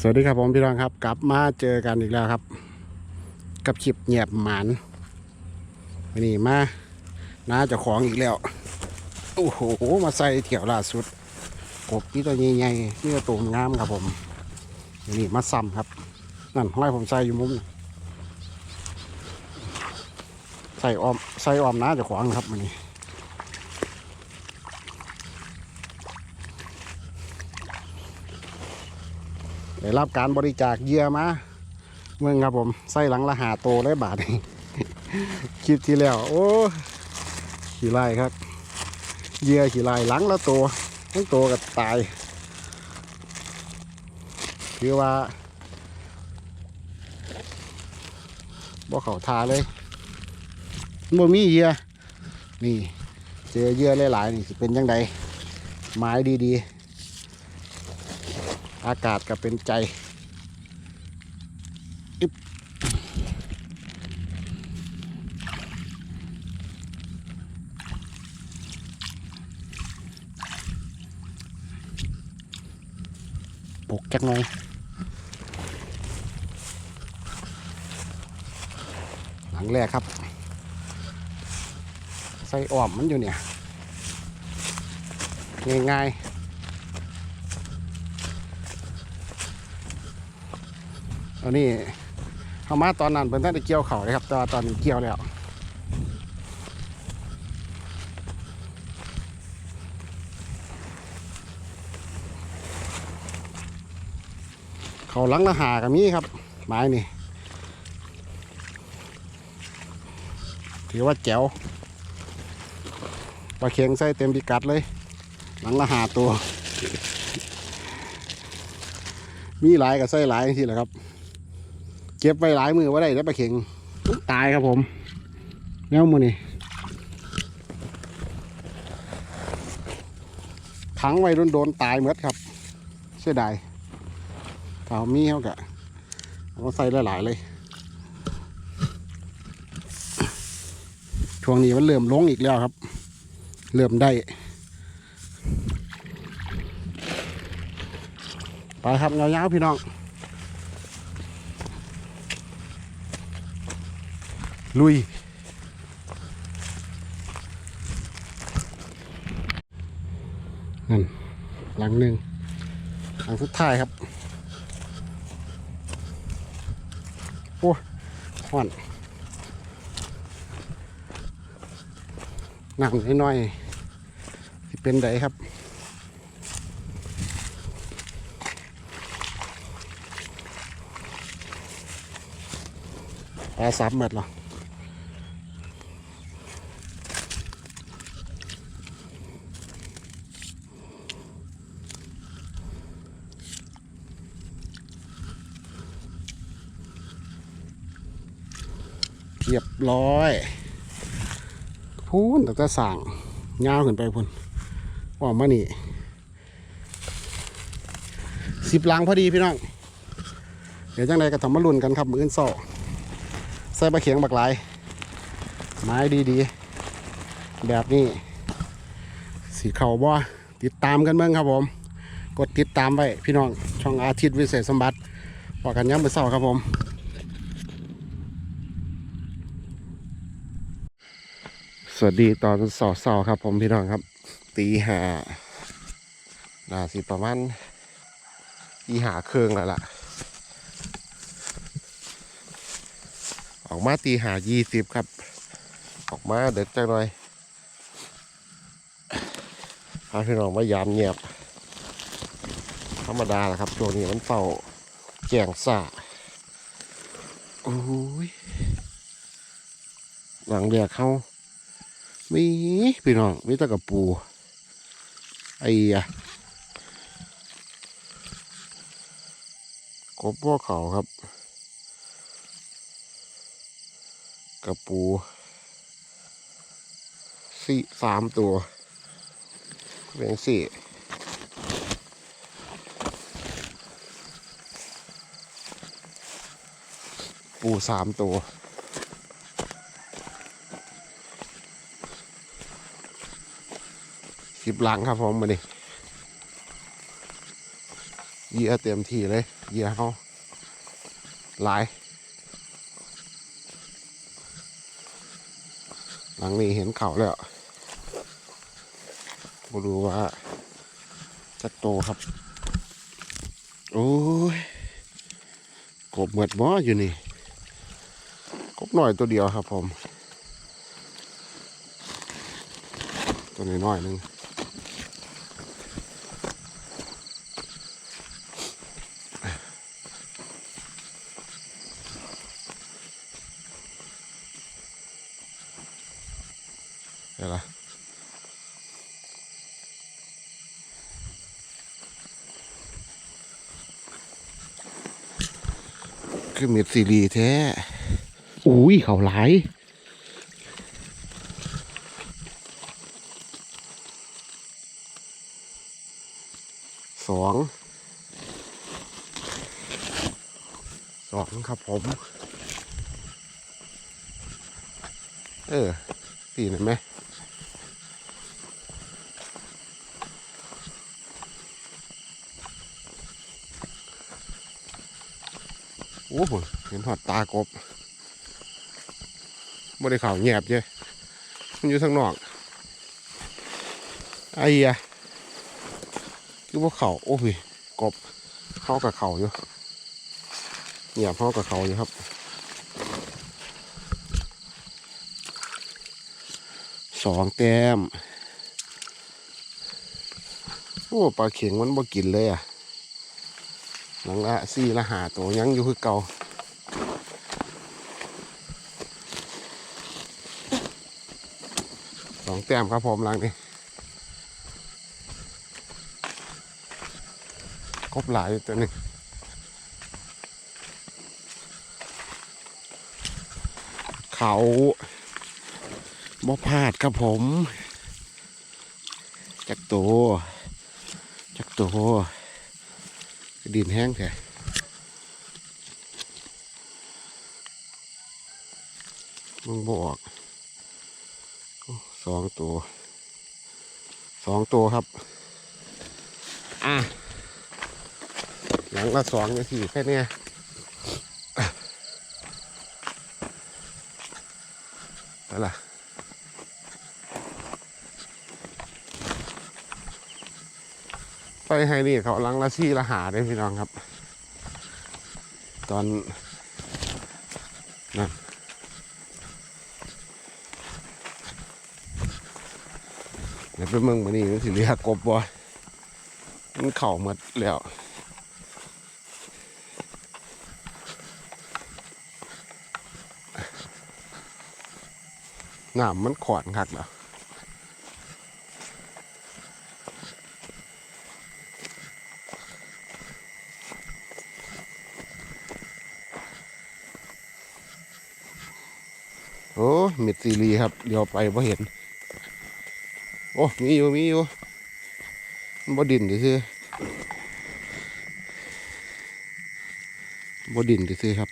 สวัสดีครับผมพี่น้องครับ กลับมาเจอกันอีกแล้วครับ กับคลิปเงียบหมานวันนี้มาน้าเจ้าของอีกแล้วโอ้โหมาใส่เถี่ยวล่าสุดกบนี่ตัวใหญ่ๆนี่ตัวงามครับผมนนี้มาซ้ำครับ นั่นห้อยผมใส่อยู่มุมใส่ออมใส่ออมน้าเจ้าของครับวันนี้ ได้รับการบริจาคเยื่อมาเมืองครับผมไส้หลังละหาโตเลยบาทคลิปที่แล้ว โอ้ขี่ไล่ครับเยื่อขี่ไล่หลังละตัวทั้งตัวกับตายคือว่าบ่เขาทาเลยบ่มีเยื่อนี่ เจอเยื่อหลายๆนี่เป็นยังไงไม้ดีๆ อากาศก็เป็นใจอึบปลุกจักหน่อยหลังแรกครับ ใส่อ้อมมันอยู่เนี่ย ง่ายๆ อนนี้เขามาตอนนั้นเป็นท่านได้เกี่ยวเขาเลยครับ แต่ว่าตอนนี้เกี่ยวแล้วเขาลังละหากับมีครับไม้นี่ถือว่าแจ๋วปลาเค็งใส่เต็มพิกัดเลย หลังละหาตัว มีหลายกับใส่หลายทีแหละครับ ก็บไว้หลายมือว่าได้แล้วปลาเข็งตายครับผมแนวมือนี่ขังไว้โดนโดนๆตายหมดครับ เสียดายถ้าเอามีเขากะเอาใส่หลายๆเลยช่วงนี้มันเริ่มลงอีกแล้วครับ เริ่มได้ไปครับเงายาวๆพี่น้อง ลุย นั่น หลังหนึ่งหลังสุดท้ายครับ โอ้ห่อนหนังน้อยๆที่เป็นไดครับปลาสามเม็ดหรอ เรียบร้อยพูนแต่จะสั่งยาวขึ้นไปพุ่นออกมานี่สิบลังพอดีพี่น้อง เดี๋ยวจังใดก็ทำมาลุ่นกันครับมืออื่นโซ่ใส่ปลาเขียงบักหลาย ไม้ดีๆ แบบนี้ สีเขาบ่ติดตามกันเมืองครับผม กดติดตามไว้พี่น้อง ช่องอาทิตย์วิเศษสมบัติบอกกันย้ำไปเศร้าครับผม สวัสดีตอนสอสอครับผมพี่น้องครับ ตีหาน่าสิประมาณตีหาเครื่องแล้วล่ะ ออกมาตีหายี่สิบครับ ออกมาเด็กจังหน่อยพาพี่น้องมายามเงียบ ธรรมดาแหละครับช่วงนี้มันเฝ้าแกงสาโอ้ยหลังเดียกเข้า มีพี่น้องมีแตะกับปูไอ้อะกบพวกเขาครับกระปูสี่สามตัวเป็นสี่ปูสามตัว สิบหลังครับผมมาดิเหยื่อเต็มที่เลยเหยื่อเขาหลาย หลังนี้เห็นเขาแล้วมาดูว่าจะโตครับ โอ้ย กบเหมือดบ่อยู่นี่ กบหน่อยตัวเดียวครับผม ตัวน้อยๆนึง เดี๋ยวละคือเม็ดซีรีแท้ อุ้ยเขาหลายสองสองครับผม เออตีหน่อยไหม อ้โหเห็นหอดตากบไม่ได้เข่าวแงบเจ้มันอยู่ข้างนอก ไอ้เหี้ยคือว่าเขาโอ้ยกบเข้ากับเขาอยู่เหยียบเข้ากับเขาอยู่ครับ สองแต้ม โอ้ปลาเข็งมันบ่กินเลยอะ หลังละสี่ละหาตัวยังอยู่คือเก่าสองแต้มครับผมหลังนี้กบหลายตัวหนึงเขาบ่พลาดครับผม จักโตจักโต ดินแห้งแท้มึงบอกสองตัวสองตัวครับ อะหลังละสองนาทีแค่เนี้ยนั่นล่ะ ไปให้นี่เขาลังละซี่ละหาได้พี่น้องครับ ตอนนั่นเดี๋ยวไปเมืองมานี่มันสิเรียกกบบ่มันเข่าหมดแล้วน้ำมันขวานคักเหรอ โอ้เม็ดซีรีครับ เดี๋ยวไปพอเห็น โอ้ มีอยู่ มีอยู่บ่ดินดิซื้อบ่ดินดิซื้อครับ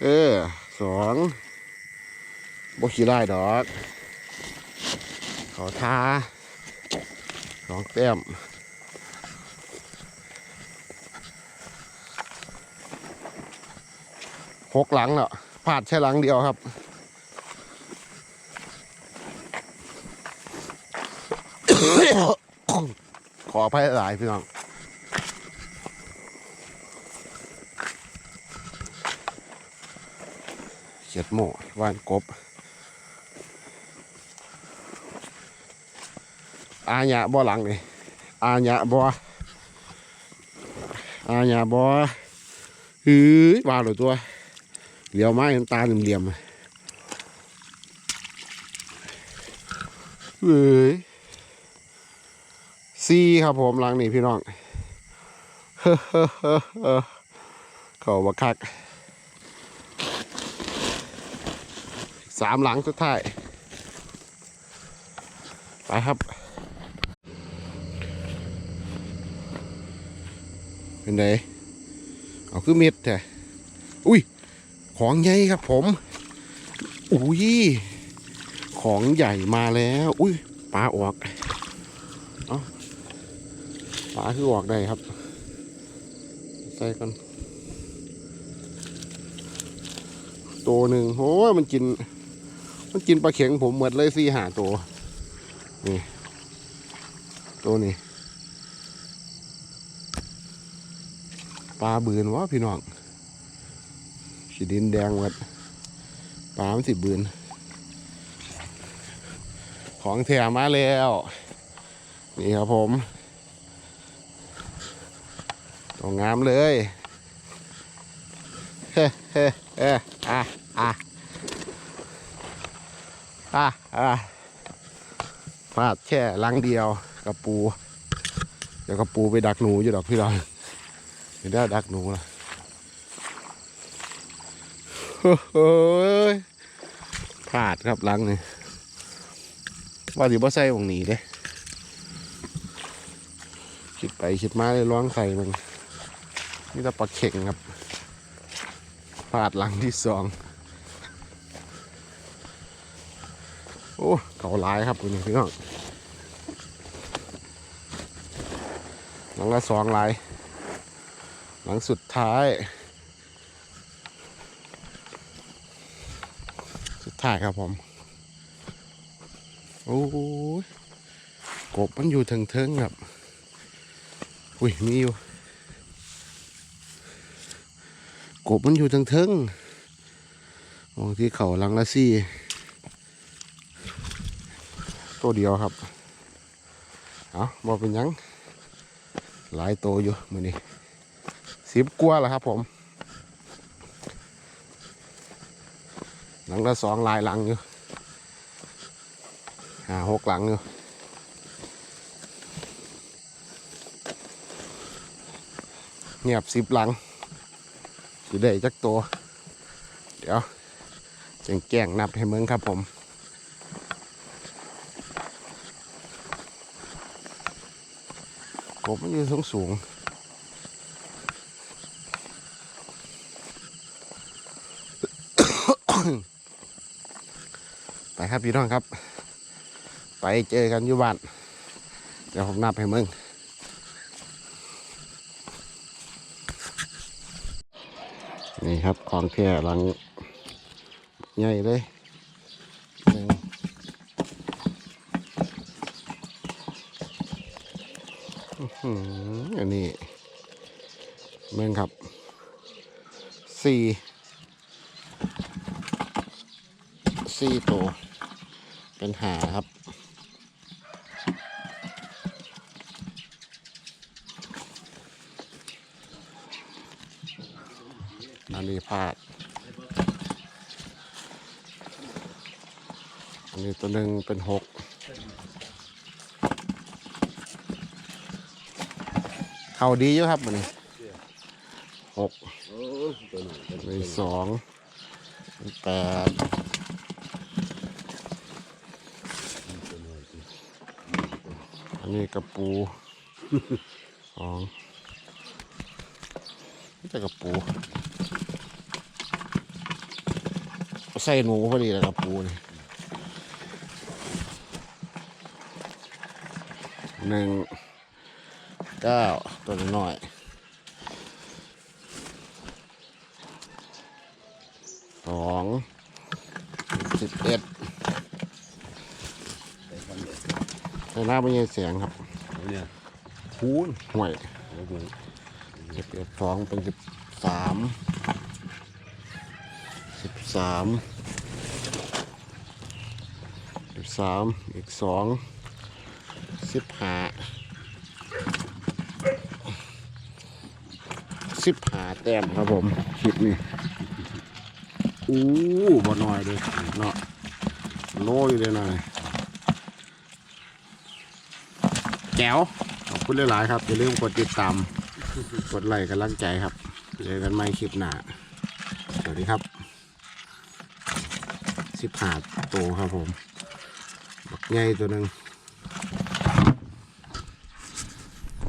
เออสองบขี่ได้ดอก ขอท้าสองแต้ม หกหลังเนาะพลาดแค่หลังเดียวครับขออภัยหลายพี่น้องเขียดโม่วานกบ อาญะบ่หลังนี่อาญะบ่อาญะบ่ฮือว่าหรือตัว เหลียวไม้เห็นตาเหลี่ยมๆเฮ้ยซีครับผมหลังนี่พี่น้องเขาบักคักสามหลังสุดท้าย ไปครับ เป็นไงเอาคือเม็ดแท้อุ้ย ของใหญ่ครับผม อุ้ย ของใหญ่มาแล้ว อุ้ยปลาออกเอาปลาคือออกได้ครับ ใส่กันตัวหนึ่งโอ้ยมันกิน มันกินปลาเข็งผมหมดเลยสี่หาตัว นี่ ตัวนี้ ปลาบืนวะพี่น้อง สีดินแดงหมดปลามสิบบืน ของแถมมาแล้ว นี่ครับผมตัวงามเลยเฮ้เฮ้เฮ้อะอะอะอะพลาดแค่ลังเดียวกับปู เดี๋ยวกับปูไปดักหนูอยู่ดอกพี่รองเดี๋ยวด้ดักหนูละเฮ้ย พลาดครับลังนี่ว่าสิบ่ใส่วงหนีเด้คิดไปคิดมาเลยร้องใส่มันนี่ต่ปลาเข่งครับพลาดลังที่สองโอ้เขาหลายครับคุณพี่น้องหลังละสองหลาย หลังสุดท้าย สุดท้ายครับผม โอ้ยกบมันอยู่เทิงๆครับ อุ้ยมีอยู่ กบมันอยู่ทึงเทิงมองที่เขาหลังละซี่ตัวเดียวครับ เอาบอเป็นยัง หลายตัวอยู่มือนี้สิบกว่าแล้วครับผม หลังละสองลายหลังอยู่ห้าหกหลังอยู่เงียบสิบหลังสิได้จักตัว เดี๋ยวแจงแจ้งนับให้เมืองครับผมกบมันอยู่สูงสูง ไป ครับพี่น้องครับ ไปเจอกันอยู่บ้านเดี๋ยวผมนับให้มืองนี่ครับของแท้หลังใหญ่เลยอันนี้เม่งครับสี่สี่ตัว เป็นหาครับ อันนี้พลาด อันนี้ตัวหนึ่งเป็นหกเข่าดีอยู่ครับอันนี้หกโอ้ตัวหน่อยตัวมีสองมีแปด อันนี้กระปูสองนี่จะกระปู ใส่หนูพอดีแล้วกับปูนี่หนึ่งเก้าตัวน้อยสองสิบเอ็ด ในหน้าไม่ใช่เสียงครับเนี่ยคูณห่วยโอ้โหสิบเอ็ดสองเป็นสิบสามสิบสามสิบสามอีกสองสิบห้าสิบห้าแต้มครับผมคลิปนี้อู้บ่น้อยเลยเนาะโลอยู่เลยหน่อย แจ๋วขอบคุณหลายๆครับอย่าลืมกดติดตาม กดไลค์กำลังใจครับเจอกันใหม่คลิปหน้าสวัสดีครับสิบหาตัวครับผม บักใหญ่ตัวหนึ่ง